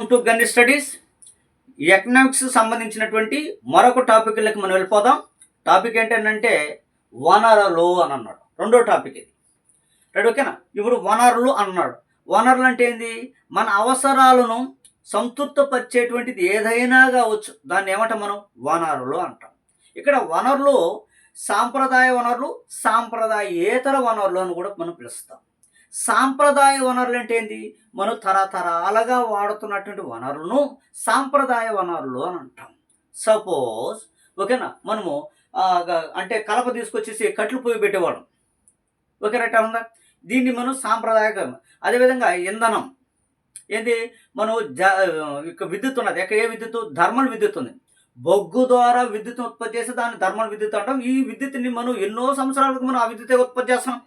To gun studies economics సంబంధించినటువంటి మరొక టాపిక్లకి మనం వెళ్ళిపోదాం. టాపిక్ ఏంటంటే వనరులు అని అన్నాడు. రెండో టాపిక్ ఇది. రైట్ ఓకేనా ఇప్పుడు వనరులు అన్నాడు. వనరులు అంటే ఏంది? మన అవసరాలను సంతృప్తపరిచేటువంటిది ఏదైనా కావచ్చు. దాన్ని ఏమంటాం మనం? వనరులు అంటాం. ఇక్కడ వనరులు సాంప్రదాయ వనరులు సాంప్రదాయేతర వనరులు అని కూడా మనం పిలుస్తాం. సాంప్రదాయ వనరులు అంటే ఏంటి మనం తరతరాలుగా వాడుతున్నటువంటి వనరులను సాంప్రదాయ వనరులు అని అంటాం. సపోజ్ ఓకేనా? మనము అంటే కలప తీసుకొచ్చేసి కట్లు పోయి పెట్టేవాళ్ళం. ఓకే రైట్ ఉందా? దీన్ని మనం సాంప్రదాయక అదేవిధంగా ఇంధనం. ఏంటి మనం జ ఇక విద్యుత్ ఉన్నది. ఎక్కడ? ఏ విద్యుత్ థర్మల్ విద్యుత్ ఉంది. బొగ్గు ద్వారా విద్యుత్ ఉత్పత్తి చేసి దాన్ని థర్మల్ విద్యుత్ అంటాం. ఈ విద్యుత్ని మనం ఎన్నో సంవత్సరాలకు మనం ఆ విద్యుత్ ఉత్పత్తి చేస్తున్నాం.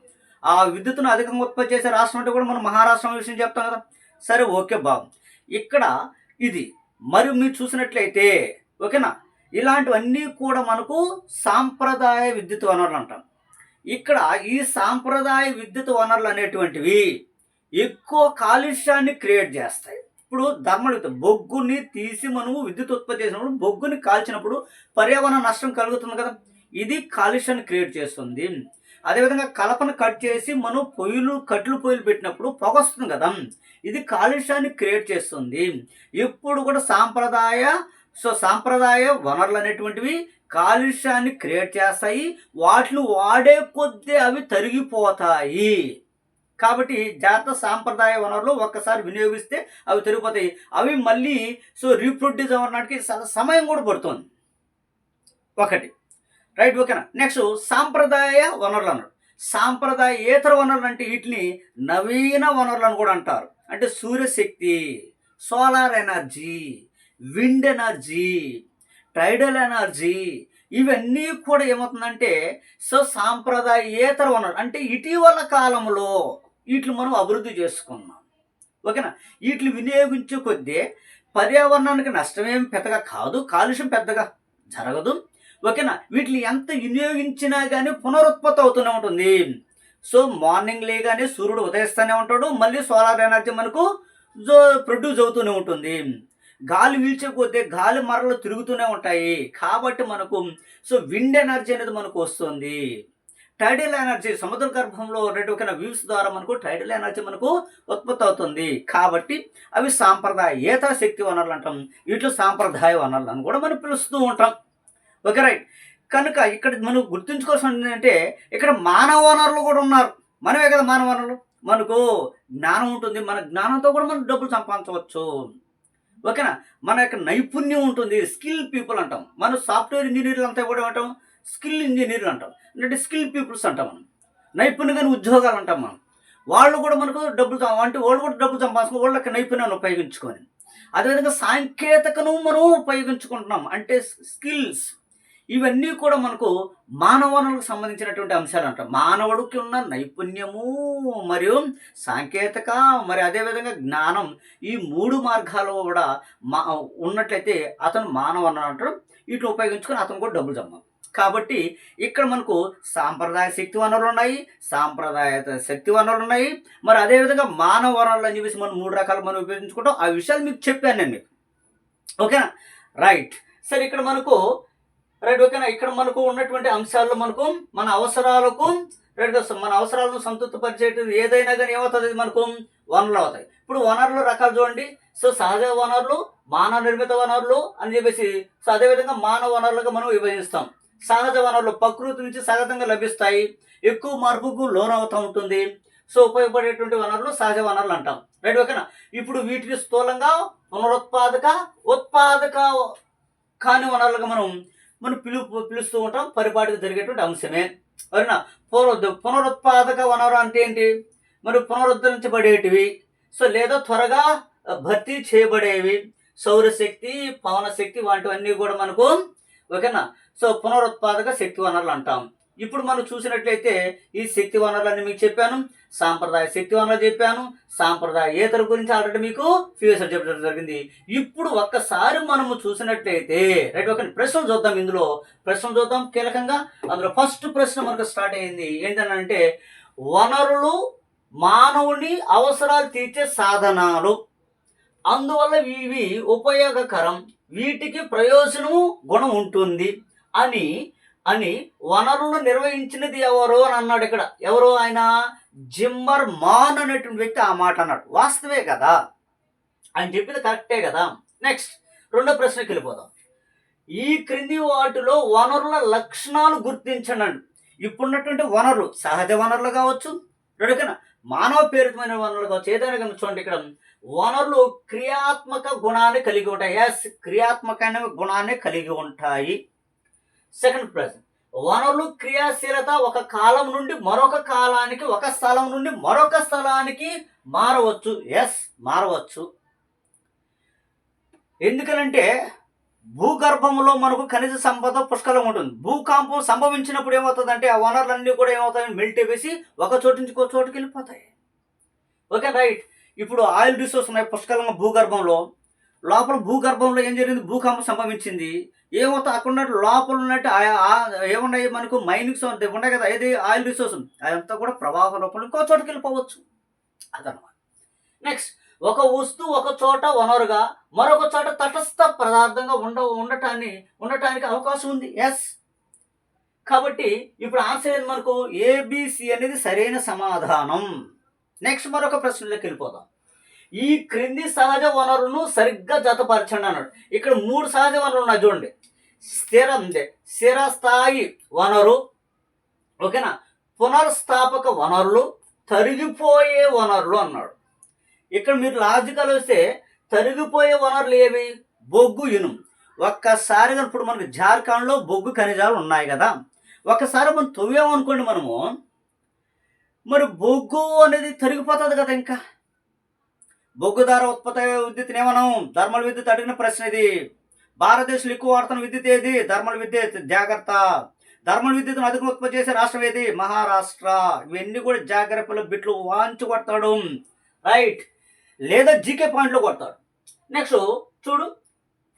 ఆ విద్యుత్తును అధికంగా ఉత్పత్తి చేసే రాష్ట్రం అంటే కూడా మనం మహారాష్ట్రం విషయం చెప్తాం కదా. సరే ఓకే బాబు. ఇక్కడ ఇది మరియు మీరు చూసినట్లయితే ఓకేనా? ఇలాంటివన్నీ కూడా మనకు సాంప్రదాయ విద్యుత్ వనరులు అంటాం ఇక్కడ ఈ సాంప్రదాయ విద్యుత్ వనరులు అనేటువంటివి ఎక్కువ కాలుష్యాన్ని క్రియేట్ చేస్తాయి. ఇప్పుడు ధర్మలు బొగ్గుని తీసి మనము విద్యుత్ ఉత్పత్తి చేసినప్పుడు బొగ్గుని కాల్చినప్పుడు పర్యావరణ నష్టం కలుగుతుంది కదా. ఇది కాలుష్యాన్ని క్రియేట్ చేస్తుంది. అదేవిధంగా కలపను కట్ చేసి మనం పొయ్యిలు కట్లు పొయ్యిలు పెట్టినప్పుడు పొగ వస్తుంది కదా. ఇది కాలుష్యాన్ని క్రియేట్ చేస్తుంది. ఇప్పుడు కూడా సాంప్రదాయ సో సాంప్రదాయ వనరులు అనేటువంటివి కాలుష్యాన్ని క్రియేట్ చేస్తాయి. వాటిని వాడే కొద్దీ అవి తరిగిపోతాయి. కాబట్టి జాతర సాంప్రదాయ వనరులు ఒక్కసారి వినియోగిస్తే అవి తరిగిపోతాయి. అవి మళ్ళీ సో రీప్రొడ్యూస్ అవ్వడానికి చాలా సమయం కూడా పడుతుంది. ఒకటి. రైట్ ఓకేనా? నెక్స్ట్ సాంప్రదాయ వనరులు అన్నాడు సాంప్రదాయేతర వనరులు అంటే వీటిని నవీన వనరులు అని కూడా అంటారు. అంటే సూర్యశక్తి solar energy wind energy tidal energy ఇవన్నీ కూడా ఏమవుతుందంటే సో సాంప్రదాయేతర వనరులు. అంటే ఇటీవల కాలంలో వీటిని మనం అభివృద్ధి చేసుకున్నాం. ఓకేనా? వీటిని వినియోగించే కొద్దీ పర్యావరణానికి నష్టమేం పెద్దగా కాదు కాలుష్యం పెద్దగా జరగదు. ఓకేనా? వీటిని ఎంత వినియోగించినా కానీ పునరుత్పత్తి అవుతూనే ఉంటుంది. సో మార్నింగ్ లేగానే సూర్యుడు ఉదయిస్తూనే ఉంటాడు. మళ్ళీ సోలార్ ఎనర్జీ మనకు జో ప్రొడ్యూస్ అవుతూనే ఉంటుంది. గాలి వీల్చే కొద్దీ గాలి మరలు తిరుగుతూనే ఉంటాయి. కాబట్టి మనకు సో విండ్ ఎనర్జీ అనేది మనకు వస్తుంది. టైడల్ ఎనర్జీ సముద్ర గర్భంలో రెండు వ్యూస్ ద్వారా మనకు టైడల్ ఎనర్జీ మనకు ఉత్పత్తి అవుతుంది. కాబట్టి అవి సాంప్రదాయేతర శక్తి వనరులు అంటాం. వీటిలో సాంప్రదాయ వనరులు అని కూడా మనం పిలుస్తూ ఉంటాం. Okay right. కనుక ఇక్కడ మనం గుర్తుంచుకోవాల్సింది ఏంటంటే ఇక్కడ మానవ వనరులు కూడా ఉన్నారు. మనమే కదా మానవ వనరులు మనకు జ్ఞానం ఉంటుంది. మన జ్ఞానంతో కూడా మనం డబ్బులు సంపాదించవచ్చు. ఓకేనా? మన యొక్క నైపుణ్యం ఉంటుంది. స్కిల్ పీపుల్ అంటాం. మన సాఫ్ట్వేర్ ఇంజనీర్లు అంతా కూడా అంటాం స్కిల్ ఇంజనీర్లు అంటాం. అంటే స్కిల్ పీపుల్స్ అంటాం మనం. నైపుణ్యమైన ఉద్యోగాలు అంటాం మనం. వాళ్ళు కూడా మనకు డబ్బులు అంటే వాళ్ళు కూడా డబ్బులు సంపాదించుకుని వాళ్ళ యొక్క నైపుణ్యాన్ని ఉపయోగించుకొని. అదేవిధంగా సాంకేతికను మనం ఉపయోగించుకుంటున్నాం. అంటే స్కిల్స్. ఇవన్నీ కూడా మనకు మానవ వనరులకు సంబంధించినటువంటి అంశాలు అంట మానవుడికి ఉన్న నైపుణ్యము మరియు సాంకేతిక మరి అదేవిధంగా జ్ఞానం ఈ మూడు మార్గాలు కూడా మా ఉన్నట్లయితే అతను మానవ వనరు అంటారు. వీటిని ఉపయోగించుకొని అతను కూడా డబ్బులు జమ్మ కాబట్టి ఇక్కడ మనకు సాంప్రదాయ శక్తి వనరులు ఉన్నాయి సాంప్రదాయ శక్తి వనరులు ఉన్నాయి. మరి అదేవిధంగా మానవ వనరులు అని చెప్పేసి మనం మూడు రకాలు మనం ఉపయోగించుకుంటాం. ఆ విషయాలు మీకు చెప్పాను నేను మీకు. ఓకేనా? రైట్. సరే ఇక్కడ మనకు రైట్ ఓకేనా ఇక్కడ మనకు ఉన్నటువంటి అంశాల్లో మనకు మన అవసరాలకు రైట్ మన అవసరాలను సంతృప్తిపరిచేది ఏదైనా కానీ ఏమవుతుంది? మనకు వనరులు అవుతాయి. ఇప్పుడు వనరులు రకాలు చూడండి. సో సహజ వనరులు మానవ నిర్మిత వనరులు అని చెప్పేసి సో అదేవిధంగా మానవ వనరులుగా మనం విభజిస్తాం. సహజ వనరులు ప్రకృతి నుంచి సహజంగా లభిస్తాయి. ఎక్కువ మార్పుకు లోనవుతూ ఉంటుంది. సో ఉపయోగపడేటువంటి వనరులు సహజ వనరులు అంటాం. రైట్ ఓకేనా ఇప్పుడు వీటిని స్థూలంగా పునరుత్పాదక ఉత్పాదక కాని వనరులుగా మనం మనం పిలు పిలుస్తూ ఉంటాం. పరిపాటికి జరిగేటువంటి అంశమే. అవునా పునరుద్ధ పునరుత్పాదక వనరు అంటే ఏంటి? మరి పునరుద్ధరించబడేటివి. సో లేదా త్వరగా భర్తీ చేయబడేవి. సౌరశక్తి పవన శక్తి వంటివన్నీ కూడా మనకు ఓకేనా? సో పునరుత్పాదక శక్తి వనరులు అంటాం. ఇప్పుడు మనం చూసినట్లయితే ఈ శక్తి వనరులన్నీ మీకు చెప్పాను సాంప్రదాయ శక్తి వనరులు చెప్పాను సాంప్రదాయేతర గురించి ఆల్రెడీ మీకు ఫ్యూచర్ చెప్పడం జరిగింది. ఇప్పుడు ఒక్కసారి మనము చూసినట్లయితే రైట్ ఒక ప్రశ్నలు చూద్దాం ఇందులో. ప్రశ్నలు చూద్దాం కీలకంగా. అందులో ఫస్ట్ ప్రశ్న మనకు స్టార్ట్ అయింది. ఏంటంటే వనరులు మానవుని అవసరాలు తీర్చే సాధనాలు. అందువల్ల ఇవి ఉపయోగకరం. వీటికి ప్రయోజనము గుణం ఉంటుంది అని అని వనరులు నిర్వహించినది ఎవరు అని అన్నాడు ఇక్కడ. ఎవరు ఆయన? జిమ్మర్ మాన్ అనేటువంటి వ్యక్తి ఆ మాట అన్నాడు. వాస్తవే కదా? ఆయన చెప్పింది కరెక్టే కదా? నెక్స్ట్ రెండో ప్రశ్నకి వెళ్ళిపోదాం. ఈ క్రింది వాటిలో వనరుల లక్షణాలు గుర్తించండి. ఇప్పుడున్నటువంటి వనరులు సహజ వనరులు కావచ్చు రెండుకన్నా మానవ పేరుతమైన వనరులు కావచ్చు ఏదైనా కానీ చూడండి ఇక్కడ. వనరులు క్రియాత్మక గుణాన్ని కలిగి ఉంటాయి. ఎస్ క్రియాత్మకమైన గుణాన్ని కలిగి ఉంటాయి. సెకండ్ ప్రశ్న. వనరులు క్రియాశీలత ఒక కాలం నుండి మరొక కాలానికి ఒక స్థలం నుండి మరొక స్థలానికి మారవచ్చు. ఎస్ మారవచ్చు. ఎందుకనంటే భూగర్భంలో మనకు ఖనిజ సంపద పుష్కలం ఉంటుంది. భూకాంపం సంభవించినప్పుడు ఏమవుతుందంటే ఆ వనరులన్నీ కూడా ఏమవుతాయి మెల్ట్ వేసి ఒక చోటు నుంచి ఒక చోటుకి వెళ్ళిపోతాయి. ఓకే రైట్ ఇప్పుడు ఆయిల్ రిసోర్స్ ఉన్నాయి పుష్కలంగా భూగర్భంలో. లోపల భూగర్భంలో ఏం జరిగింది? భూకంపం సంభవించింది. ఏమవుతా అక్కడ లోపల ఉన్నట్టు ఆ- ఏమున్నాయి మనకు మైనింగ్స్ ఉన్నాయి కదా ఏది? Oil resource. అదంతా కూడా ప్రవాహ రూపంలో ఇంకో చోటుకి వెళ్ళిపోవచ్చు. అదనమాట. నెక్స్ట్ ఒక వస్తువు ఒక చోట వనరుగా మరొక చోట తటస్థ పదార్థంగా ఉండ ఉండటాన్ని ఉండటానికి అవకాశం ఉంది. ఎస్ కాబట్టి ఇప్పుడు ఆన్సర్ ఏంది మనకు? ఏబిసి అనేది సరైన సమాధానం. నెక్స్ట్ మరొక ప్రశ్నలోకి వెళ్ళిపోదాం. ఈ క్రింది సహజ వనరును సరిగ్గా జతపరచండి అన్నాడు. ఇక్కడ మూడు సహజ వనరులు ఉన్నాయి చూడండి. స్థిరం స్థిరస్థాయి వనరు ఓకేనా? పునర్స్థాపక వనరులు తరిగిపోయే వనరులు అన్నాడు. ఇక్కడ మీరు లాజికల్ వస్తే తరిగిపోయే వనరులు ఏవి? బొగ్గు ఇనుము. ఒక్కసారిగా ఇప్పుడు మనకు జార్ఖండ్లో బొగ్గు ఖనిజాలు ఉన్నాయి కదా. ఒక్కసారి మనం తవ్వామనుకోండి మనము మరి బొగ్గు అనేది తరిగిపోతుంది కదా ఇంకా. బొగ్గుదార ఉత్పత్తి విద్యుత్ నియమనం ఏమనం? థర్మల్ విద్యుత్ అడిగిన ప్రశ్న ఇది. భారతదేశంలో ఎక్కువ వాడుతున్న విద్యుత్ ఏది? థర్మల్ విద్యుత్. జాగ్రత్త. థర్మల్ విద్యుత్ను అధికంగా ఉత్పత్తి చేసే రాష్ట్రం ఏది? మహారాష్ట్ర. ఇవన్నీ కూడా జాగ్రత్తలు బిట్లు వాంచి కొడతాడు. రైట్. లేదా జీకే పాయింట్లో కొడతాడు. నెక్స్ట్ చూడు.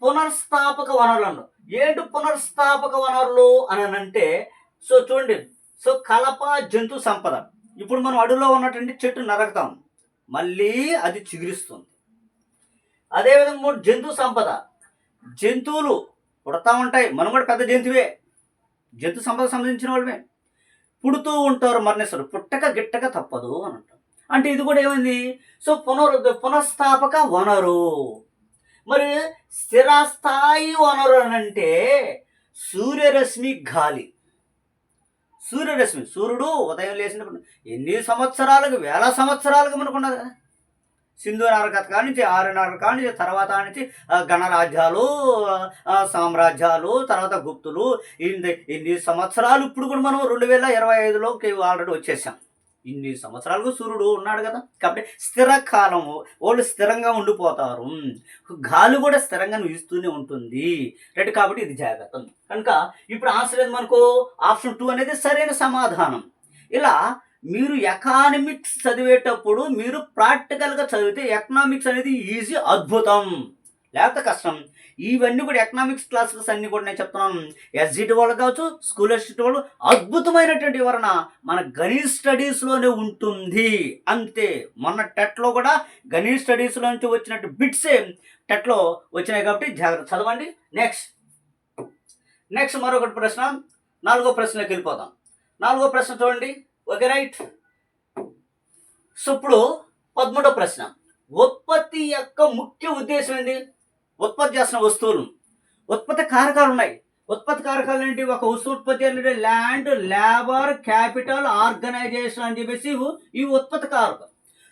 పునర్స్థాపక వనరులు ఏంటి పునర్స్థాపక వనరులు అని అంటే సో చూడండి. సో కలప జంతు సంపద. ఇప్పుడు మనం అడవిలో ఉన్నటువంటి చెట్టు నరకుతాం. మళ్ళీ అది చిగురిస్తుంది. అదేవిధంగా మూడు జంతు సంపద. జంతువులు పుడతా ఉంటాయి. మనం కూడా పెద్ద జంతువే. జంతు సంపద సంబంధించిన వాళ్ళమే. పుడుతూ ఉంటారు మరణిస్తారు. పుట్టక గిట్టక తప్పదు అని అంటాం అంటే ఇది కూడా ఏమైంది? సో పునరు పునఃస్థాపక వనరు. మరి స్థిరస్థాయి వనరు అని అంటే సూర్యరశ్మి గాలి. సూర్యరశ్మి సూర్యుడు ఉదయం లేచినప్పుడు ఎన్ని సంవత్సరాలకు వేల సంవత్సరాలకు మనకున్నది కదా. సింధు నాగరికత కాడి నుంచి ఆర్య కాడి నుంచి తర్వాత నుంచి గణరాజ్యాలు సామ్రాజ్యాలు తర్వాత గుప్తులు ఇన్ని ఇన్ని సంవత్సరాలు ఇప్పుడు కూడా మనం రెండు వేల ఇరవై ఐదులోకి ఆల్రెడీ వచ్చేసాం. ఇన్ని సంవత్సరాలకు సూర్యుడు ఉన్నాడు కదా. కాబట్టి స్థిర కాలము వాళ్ళు స్థిరంగా ఉండిపోతారు. గాలి కూడా స్థిరంగా వీస్తూనే ఉంటుంది. రైట్ కాబట్టి ఇది జాగ్రత్త. కనుక ఇప్పుడు ఆన్సర్ ఏది మనకు? ఆప్షన్ టూ అనేది సరైన సమాధానం. ఇలా మీరు ఎకానమిక్స్ చదివేటప్పుడు మీరు ప్రాక్టికల్గా చదివితే ఎకనామిక్స్ అనేది ఈజీ అద్భుతం. లేకపోతే కష్టం. ఇవన్నీ కూడా ఎకనామిక్స్ క్లాసెస్ అన్ని కూడా నేను చెప్తున్నాను. ఎస్జిటి వాళ్ళు కావచ్చు స్కూల్ ఎస్జిటి వాళ్ళు అద్భుతమైనటువంటి వివరణ మన గణిత స్టడీస్లోనే ఉంటుంది. అంతే. మొన్న టెట్లో కూడా గణిత స్టడీస్లో నుంచి వచ్చినట్టు బిట్సే టెట్లో వచ్చినాయి కాబట్టి జాగ్రత్త. చదవండి. నెక్స్ట్ నెక్స్ట్ మరొకటి ప్రశ్న. నాలుగో ప్రశ్నలోకి వెళ్ళిపోదాం. నాలుగో ప్రశ్న చూడండి. ఓకే రైట్ సో ఇప్పుడు పదమూడో ప్రశ్న. ఉత్పత్తి యొక్క ముఖ్య ఉద్దేశం ఏంటి ఉత్పత్తి చేసిన వస్తువులు. ఉత్పత్తి కారకాలు ఉన్నాయి ఉత్పత్తి కారకాలు ఏంటి? ఒక వస్తువు ఉత్పత్తి అంటే ల్యాండ్ లేబర్ క్యాపిటల్ ఆర్గనైజేషన్ అని చెప్పేసి ఇవి- ఉత్పత్తి కారకం.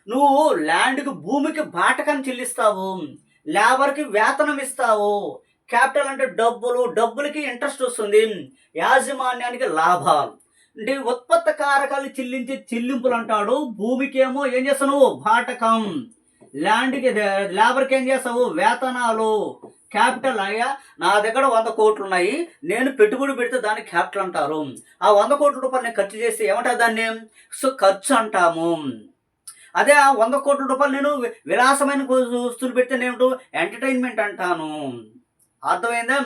నువ్వు ల్యాండ్కి భూమికి బాటకాన్ని చెల్లిస్తావు. లేబర్కి వేతనం ఇస్తావు. క్యాపిటల్ అంటే డబ్బులు. డబ్బులకి ఇంట్రెస్ట్ వస్తుంది. యాజమాన్యానికి లాభాలు. అంటే ఉత్పత్తి కారకాలు చెల్లించే చెల్లింపులు అంటాడు. భూమికి ఏమో ఏం చేస్తావు? బాటకం. ల్యాండ్కి లేబర్కి ఏం చేస్తావు? వేతనాలు. క్యాపిటల్ అయ్యా నా దగ్గర వంద కోట్లు ఉన్నాయి నేను పెట్టుబడి పెడితే దాన్ని క్యాపిటల్ అంటారు. ఆ వంద కోట్ల రూపాయలు నేను ఖర్చు చేస్తే ఏమంటారు దాన్ని? సో ఖర్చు అంటాము. అదే ఆ వంద కోట్ల రూపాయలు నేను విలాసమైన వస్తువులు పెడితే నేను ఎంటర్టైన్మెంట్ అంటాను. అర్థమైందా?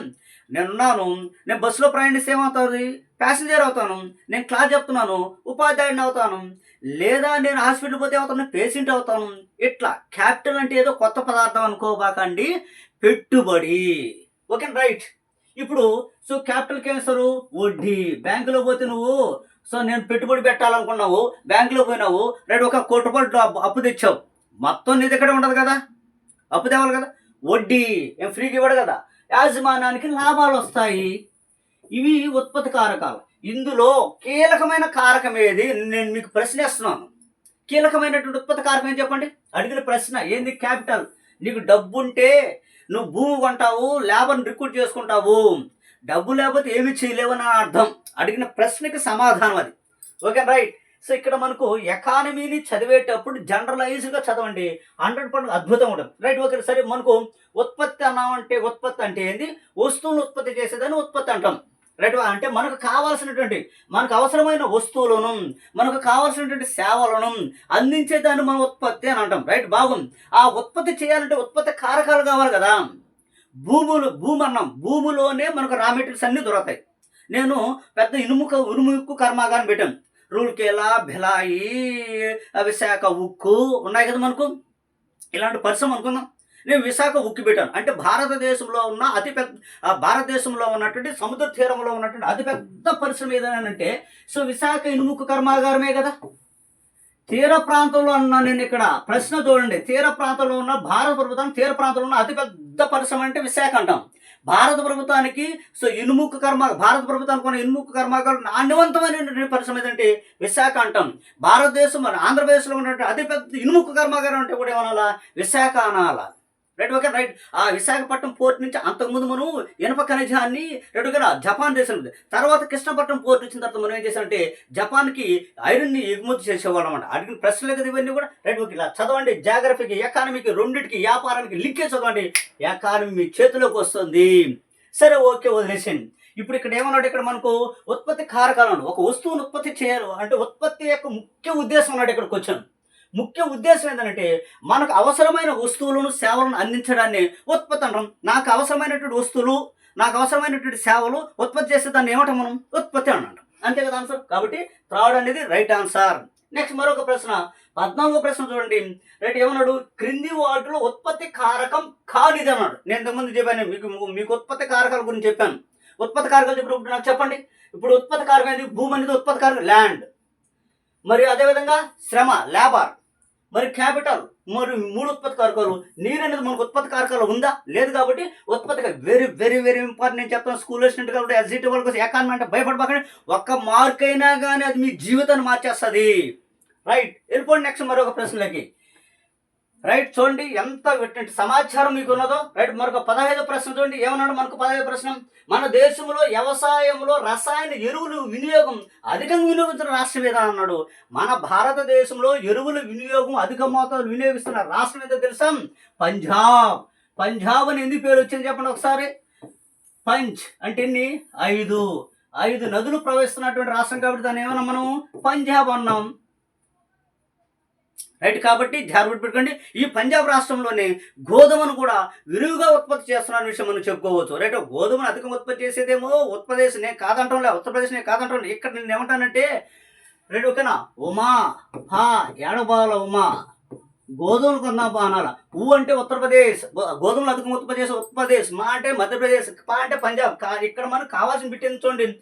నేనున్నాను. నేను బస్సులో ప్రయాణిస్తే ఏమవుతుంది? ప్యాసింజర్ అవుతాను. నేను క్లాస్ చెప్తున్నాను. ఉపాధ్యాయుడిని అవుతాను. లేదా నేను హాస్పిటల్ పోతే అవుతాను పేషెంట్ అవుతాను. ఇట్లా క్యాపిటల్ అంటే ఏదో కొత్త పదార్థం అనుకోబాకండి. పెట్టుబడి. Okay right. ఇప్పుడు సో క్యాపిటల్కి ఏం వడ్డీ. బ్యాంకులో పోతే నువ్వు సో నేను పెట్టుబడి పెట్టాలనుకున్నావు బ్యాంకులో పోయినావు రైట్ ఒక కోటి రూపాయలు అప్పు తెచ్చావు. మొత్తం నీ దగ్గర ఉండదు కదా? అప్పు తేవాలి కదా? వడ్డీ. ఏం ఫ్రీకి ఇవ్వడు కదా? యాజమానానికి లాభాలు వస్తాయి. ఇవి ఉత్పత్తి కారకాలు. ఇందులో కీలకమైన కారకం ఏది? నేను మీకు ప్రశ్నిస్తున్నాను. కీలకమైనటువంటి ఉత్పత్తి కారకం ఏం చెప్పండి? అడిగిన ప్రశ్న. ఏంది క్యాపిటల్? నీకు డబ్బు ఉంటే నువ్వు భూమి కొంటావు లేబర్ని రిక్రూట్ చేసుకుంటావు. డబ్బు లేకపోతే ఏమి చేయలేవని అర్థం. అడిగిన ప్రశ్నకి సమాధానం అది. Okay right. సో ఇక్కడ మనకు ఎకానమీని చదివేటప్పుడు జనరలైజ్గా చదవండి. హండ్రెడ్ పర్సెంట్ అద్భుతం ఉంటుంది. రైట్ ఓకే సరే మనకు ఉత్పత్తి అన్నామంటే ఉత్పత్తి అంటే ఏంది? వస్తువును ఉత్పత్తి చేసేదని ఉత్పత్తి అంటాం. రైట్ అంటే మనకు కావాల్సినటువంటి మనకు అవసరమైన వస్తువులను మనకు కావాల్సినటువంటి సేవలను అందించేదాన్ని మనం ఉత్పత్తి అని అంటాం. రైట్ బాగుంది ఆ ఉత్పత్తి చేయాలంటే ఉత్పత్తి కారకాలు కావాలి కదా. భూములు భూమి అన్నాం భూమిలోనే మనకు రా మెటీరియల్స్ అన్నీ దొరుకుతాయి. నేను పెద్ద ఇనుముక ఇనుముక్కు కర్మాగారం పెట్టాను. రూల్కేలా భిలాయి విశాఖ ఉక్కు ఉన్నాయి కదా మనకు. ఇలాంటి పరిశ్రమ అనుకుందాం. నేను విశాఖ ఉక్కు అంటే భారతదేశంలో ఉన్న అతిపెద్ద పెద్ద భారతదేశంలో ఉన్నటువంటి సముద్ర తీరంలో ఉన్నటువంటి అతిపెద్ద పరిశ్రమ ఏదైనా సో విశాఖ ఇనుముకు కర్మాగారమే కదా. తీర ప్రాంతంలో ఉన్న నేను ఇక్కడ ప్రశ్న చూడండి. తీర ప్రాంతంలో ఉన్న భారత ప్రభుత్వం తీర ప్రాంతంలో ఉన్న అతిపెద్ద పరిశ్రమ అంటే విశాఖ అంటాం. భారత ప్రభుత్వానికి సో ఇనుముక్కు కర్మ భారత ప్రభుత్వానికి ఉన్న ఇనుముక్కు కర్మాగారం నాణ్యవంతమైనటువంటి పరిశ్రమ ఏదంటే విశాఖ అంటాం. భారతదేశం మన ఆంధ్రప్రదేశ్లో ఉన్నటువంటి అతిపెద్ద ఇనుముక్కు కర్మాగారం అంటే కూడా ఏమనాలా? విశాఖ అనాలా. Right okay right. ఆ విశాఖపట్నం పోర్ట్ నుంచి అంతకుముందు మనం ఇనుప ఖనిజాన్ని రైట్ ఓకే జపాన్ దేశం తర్వాత కృష్ణపట్నం పోర్ట్ వచ్చిన తర్వాత మనం ఏం చేసామంటే జపాన్కి ఐరన్ని ఎగుమతి చేసేవాళ్ళం అంట అడిగిన ప్రశ్నలు కదా ఇవన్నీ కూడా. రైట్ ఓకే ఇలా చదవండి. జాగ్రఫీకి ఎకానమీకి రెండింటికి వ్యాపారానికి లింకే చదవండి. ఎకానమీ మీ చేతిలోకి వస్తుంది. సరే ఓకే వదిలేసేయండి. ఇప్పుడు ఇక్కడ ఏమన్నాడు? ఇక్కడ మనకు ఉత్పత్తి కారకాలు ఒక వస్తువును ఉత్పత్తి చేయాలి. అంటే ఉత్పత్తి యొక్క ముఖ్య ఉద్దేశం అన్నాడు ఇక్కడికి వచ్చాను. ముఖ్య ఉద్దేశం ఏంటంటే మనకు అవసరమైన వస్తువులను సేవలను అందించడాన్ని ఉత్పత్తి అంటాం. నాకు అవసరమైనటువంటి వస్తువులు నాకు అవసరమైనటువంటి సేవలు ఉత్పత్తి చేసే దాన్ని ఏమంటాం మనం? ఉత్పత్తి అని అంటాం. అంతే కదా ఆన్సర్ కాబట్టి థర్డ్ అనేది రైట్ ఆన్సర్ నెక్స్ట్ మరొక ప్రశ్న. పద్నాలుగో ప్రశ్న చూడండి. రైట్ ఏమన్నాడు? క్రింది వాటిలో ఉత్పత్తి కారకం కానిది అన్నాడు. నేను ఇంతకుముందు చెప్పాను మీకు మీకు ఉత్పత్తి కారకాల గురించి చెప్పాను. ఉత్పత్తి కారకాలు చెప్పినప్పుడు ఇప్పుడు నాకు చెప్పండి. ఇప్పుడు ఉత్పత్తి కారకం అనేది భూమి అనేది ఉత్పత్తి కారకం. ల్యాండ్ మరియు అదేవిధంగా శ్రమ లేబర్ మరి క్యాపిటల్ మరి మూడు ఉత్పత్తి కారకాలు నీరు అనేది మనకు ఉత్పత్తి కారకాలు ఉందా? లేదు కాబట్టి ఉత్పత్తి వెరీ వెరీ వెరీ ఇంపార్టెంట్ నేను చెప్తాను. స్కూల్ వచ్చినట్టు కాబట్టి ఎస్జిటి వాళ్ళ కోసం ఎకానమీ అంటే భయపడబాకండి. ఒక్క మార్క్ అయినా కానీ అది మీ జీవితాన్ని మార్చేస్తుంది. రైట్ వెళ్ళిపోండి నెక్స్ట్ మరొక ప్రశ్నలకి. రైట్ చూడండి ఎంత సమాచారం మీకు ఉన్నదో రైట్ మరొక పదహైదు ప్రశ్న చూడండి. ఏమన్నాడు మనకు పదహైదు ప్రశ్న? మన దేశంలో వ్యవసాయంలో రసాయన ఎరువులు వినియోగం అధికంగా వినియోగించిన రాష్ట్రం ఏదా అన్నాడు. మన భారతదేశంలో ఎరువుల వినియోగం అధిక మోతాదు వినియోగిస్తున్న రాష్ట్రం ఏదో తెలుసా? పంజాబ్. పంజాబ్ అని ఎందుకు పేరు వచ్చింది చెప్పండి ఒకసారి? పంచ్ అంటే ఎన్ని? ఐదు. ఐదు నదులు ప్రవహిస్తున్నటువంటి రాష్ట్రం కాబట్టి దాన్ని ఏమన్నా మనం పంజాబ్ అన్నాం. రైట్? కాబట్టి జాగ్రత్త పెట్టుకోండి. ఈ పంజాబ్ రాష్ట్రంలోనే గోధుమను కూడా విరివిగా ఉత్పత్తి చేస్తున్న విషయం మనం చెప్పుకోవచ్చు. రైట్? గోధుమను అధికం ఉత్పత్తి చేసేదేమో ఉత్తరప్రదేశ్ నేను కాదంటాంలే. ఉత్తరప్రదేశ్ నేను కాదంటాను ఇక్కడ నేను ఏమంటానంటే రైట్? ఓకేనా? ఉమా. హా ఏడబాల ఉమా. గోధుమలు కొన్నా అనాల ఊ అంటే ఉత్తరప్రదేశ్. గోధుమలు అధికంగా ఉత్పత్తి చేసే ఉత్తరప్రదేశ్. మా అంటే మధ్యప్రదేశ్. పా అంటే పంజాబ్. కా- ఇక్కడ మనకు కావాల్సిన బిట్టించండి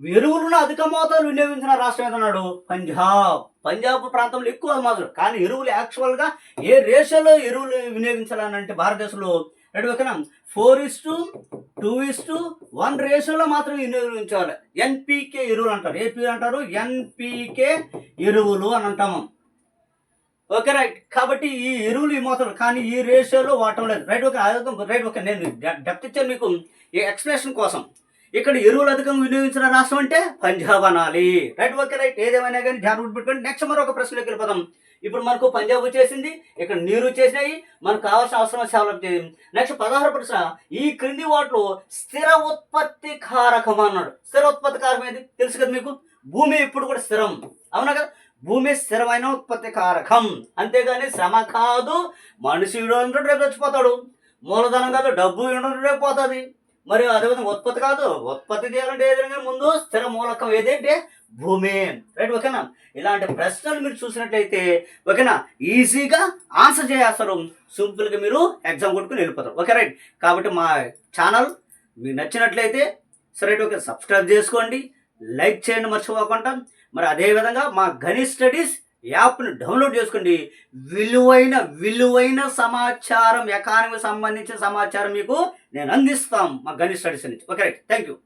ఎరువులను అధిక మోతాదు వినియోగించిన రాష్ట్రం ఏదన్నాడు? పంజాబ్. పంజాబ్ ప్రాంతంలో ఎక్కువ మాత్రం. కానీ ఎరువులు యాక్చువల్గా ఏ రేషియోలో ఎరువులు వినియోగించాలని అంటే భారతదేశంలో రెండు ఓకేనా four is to two is to one రేషియోలో మాత్రం వినియోగించాలి. ఎన్పికే ఎరువులు అంటారు. ఏపీ అంటారు? ఎన్పికే ఎరువులు అని అంటాము ఓకే రైట్ కాబట్టి ఈ ఎరువులు ఈ మోతాదు కానీ ఈ రేషియోలో వాడటం లేదు. రైట్ ఓకే రైట్ ఓకే నేను డెప్త్ ఇచ్చాను మీకు. ఈ ఎక్స్ప్లెనేషన్ కోసం. ఇక్కడ ఎరువులు అధికంగా వినియోగించిన రాష్ట్రం అంటే పంజాబ్ అనాలి. Right okay right. ఏదేమైనా కానీ జాగ్రత్త పెట్టుకోండి. నెక్స్ట్ మరొక ప్రశ్నలోకి వెళ్ళిపోదాం. ఇప్పుడు మనకు పంజాబ్ వచ్చేసింది ఇక్కడ నీరు వచ్చేసినాయి మనకు కావాల్సిన అవసరం సేవలు వచ్చేది నెక్స్ట్ పదహారు ప్రశ్న ఈ క్రింది వాటిలో స్థిర ఉత్పత్తి కారకం అన్నాడు. స్థిర ఉత్పత్తి కారకం ఏది? తెలుసు కదా మీకు? భూమి ఇప్పుడు కూడా స్థిరం. అవునా కదా? భూమి స్థిరమైన ఉత్పత్తి కారకం. అంతేగాని శ్రమ కాదు. మనిషి రేపు చచ్చిపోతాడు. మూలధనం కాదు డబ్బు రేపు పోతుంది. మరి అదేవిధంగా ఉత్పత్తి కాదు ఉత్పత్తి చేయాలంటే ఏదైనా ముందు స్థిర మూలకం ఏదంటే భూమి. రైట్ ఓకేనా? ఇలాంటి ప్రశ్నలు మీరు చూసినట్లయితే ఓకేనా? ఈజీగా ఆన్సర్ చేస్తారు సింపుల్గా మీరు ఎగ్జామ్ కొట్టుకుని వెళ్ళిపోతారు. ఓకే రైట్ కాబట్టి మా ఛానల్ మీకు నచ్చినట్లయితే సరే ఓకే సబ్స్క్రైబ్ చేసుకోండి. లైక్ చేయండి మర్చిపోకుండా. మరి అదేవిధంగా మా గణిత్ స్టడీస్ యాప్ని డౌన్లోడ్ చేసుకోండి. విలువైన విలువైన సమాచారం ఎకానమీ సంబంధించిన సమాచారం మీకు నేను అందిస్తాం మా గణేష్ స్టడీస్ నుంచి. Okay right. Thank you